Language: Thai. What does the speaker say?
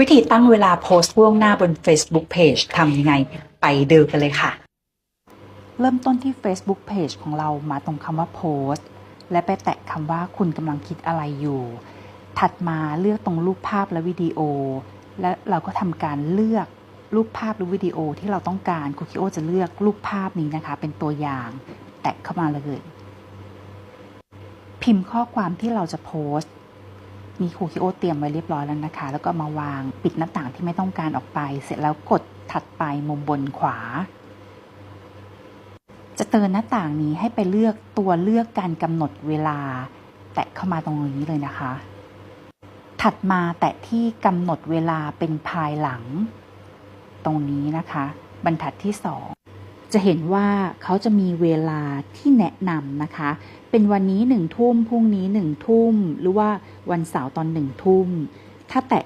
วิธีตั้งเวลาโพสต์ล่วงหน้าบน Facebook Page ทำยังไงไปดูกันเลยค่ะ เริ่มต้นที่ Facebook Page ของเรามาตรงคำว่าโพสต์และไปแตะคำว่าคุณกำลังคิดอะไรอยู่ ถัดมาเลือกตรงรูปภาพและวิดีโอ และเราก็ทำการเลือกรูปภาพหรือวิดีโอที่เราต้องการครูคิโอจะเลือกรูปภาพนี้นะคะ เป็นตัวอย่าง แตะเข้ามาเลย พิมพ์ข้อความที่เราจะโพสต์ มีครูคิโอเตรียมไว้เรียบร้อยแล้วนะคะ แล้วก็มาวางปิดหน้าต่างที่ไม่ต้องการออกไป เสร็จแล้วกดถัดไปมุมบนขวา จะเตือนหน้าต่างนี้ให้ไปเลือกตัวเลือกการกำหนดเวลา แตะเข้ามาตรงนี้เลยนะคะ ถัดมาแตะที่กำหนดเวลาเป็นภายหลัง ตรงนี้นะคะ บรรทัดที่สอง จะเห็นว่าเขาจะมีเวลาที่แนะนำนะคะ เป็นวันนี้หนึ่งทุ่มพรุ่งนี้หนึ่งทุ่ม หรือว่าวันเสาร์ตอนหนึ่งทุ่ม ถ้าแตะ